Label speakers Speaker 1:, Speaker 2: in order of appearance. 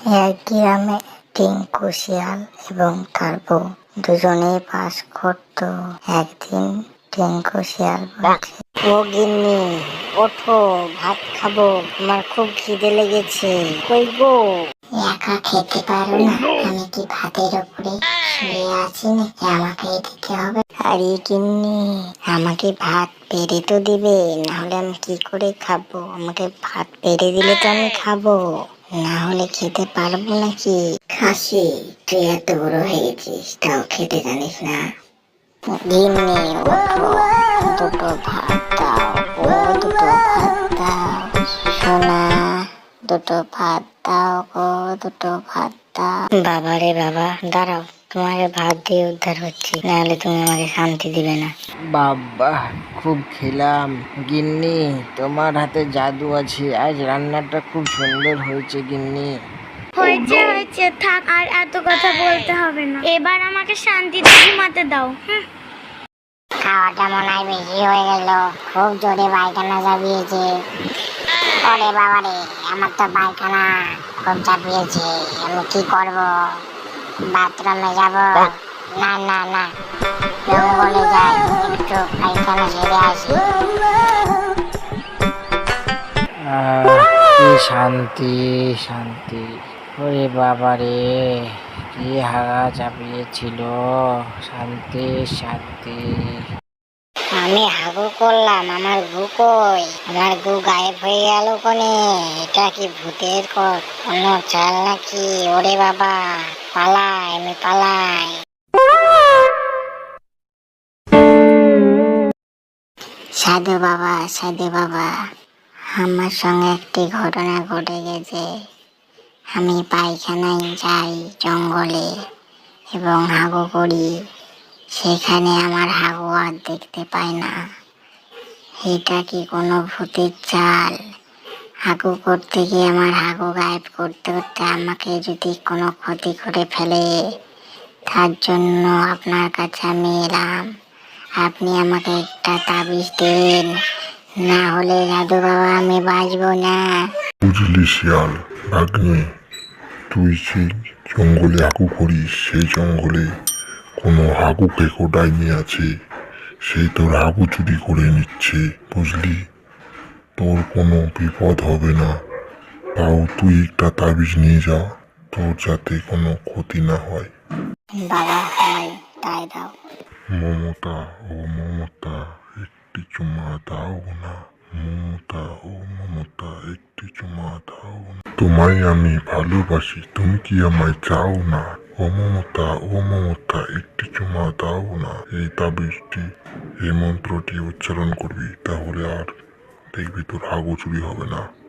Speaker 1: এক গ্রামে টিঙ্কু শিয়াল এবং তার বউ দুজনেই বাস করত। একদিন টিঙ্কু শিয়াল বলছে ও গিন্নি, ওঠো, ভাত খাব, আমার খুব খিদে লেগেছে। কই একা খেতে পারো না, আমি কি ভাতের উপরে শুয়ে আছি নাকি? আমাকে দিতে হবে। আরে গিন্নি, আমাকে ভাত পেরে তো দিবে, নাহলে আমি কি করে খাব? আমাকে ভাত পেরে দিলে তো আমি খাব। না হলে খেতে পারব নাকি? খাসি তুই এত বড় হয়েছিস তাও খেতে জানিস না। গিন্নি ওঠো দুটো ভাত দাও ও দুটো ভাত দাও সোনা দুটো ভাত দাও গো দুটো ভাত দাও বাবা রে বাবা দাঁড়াও। তোমাকে ভাত দিয়ে উদ্ধার হচ্ছি নাহলে তুমি আমাকে শান্তি দিবে না।
Speaker 2: বাবা খুব খেলাম। গিন্নি তোমার হাতে জাদু আছে। আজ রান্নাটা খুব সুন্দর হয়েছে গিন্নি।
Speaker 3: হয়েছে হয়েছে। থাক আর এত কথা বলতে হবে না। এবার আমাকে শান্তিতে ঘুমাতে দাও হুম।
Speaker 1: খাওয়াটা মনে হয় বেশি হয়ে গেল। খুব জোরে পায়খানা চাপিয়েছে। ওরে বাবা রে আমার তো পায়খানা খুব চাপিয়েছে। আমি কি করব? বাথরুমে যাব। না না না। জঙ্গলে যাই একটু পায়খানা সেরে আসি।
Speaker 2: কি শান্তি শান্তি। ওরে বাবা রে, কি হাগা চাপিয়েছিল। শান্তি শান্তি।
Speaker 1: আমি হাগু করলাম, আমার গু কই? আমার গু গায়েব হয়ে গেল কোনে। এটা কি ভূতের কোনো চাল নাকি? ওরে বাবা, পালাই, আমি পালাই। সাধু বাবা সাধু বাবা, আমার সঙ্গে একটি ঘটনা ঘটে গেছে। আমি পায়খানায় যাই জঙ্গলে এবং হাগু করি। সেখানে আমার হাগু আর দেখতে পাই না। এটা কি কোনো ভূতের চাল? হাগু করতে গিয়ে আমার হাগু গায়েব করতে করতে আমাকে যদি কোনো ক্ষতি করে ফেলে, তার জন্য আপনার কাছে আমি এলাম। আপনি আমাকে একটা তাবিজ দিন, না হলে দাদু বাবা, আমি বাঁচবো না।
Speaker 4: বুঝলি শিয়াল ভাগ্নে তুই সেই জঙ্গলে হাগু করিস, সেই জঙ্গলে কোনো হাগু পেকো ডাইনি আছে সেই তোর হাগু চুরি করে নিচ্ছে বুঝলি? তোর কোনো বিপদ হবে না। তাও তুই একটা তাবিজ নিয়ে যা তোর যাতে কোনো ক্ষতি না হয়।
Speaker 1: বাবা আমায় তাই দাও।
Speaker 4: মমতা ও মমতা একটি চুমা দাও না। মমতা ও মমতা একটি চুমা দাও না। তোমায় আমি ভালোবাসি তুমি কি আমায় চাও না? ও মমতা ও মমতা একটি চুমা দাও না। এই তাবিজটি, এই মন্ত্রটি উচ্চারণ করবি, তাহলে আর দেখবি তোর হাগু চুরি হবে না।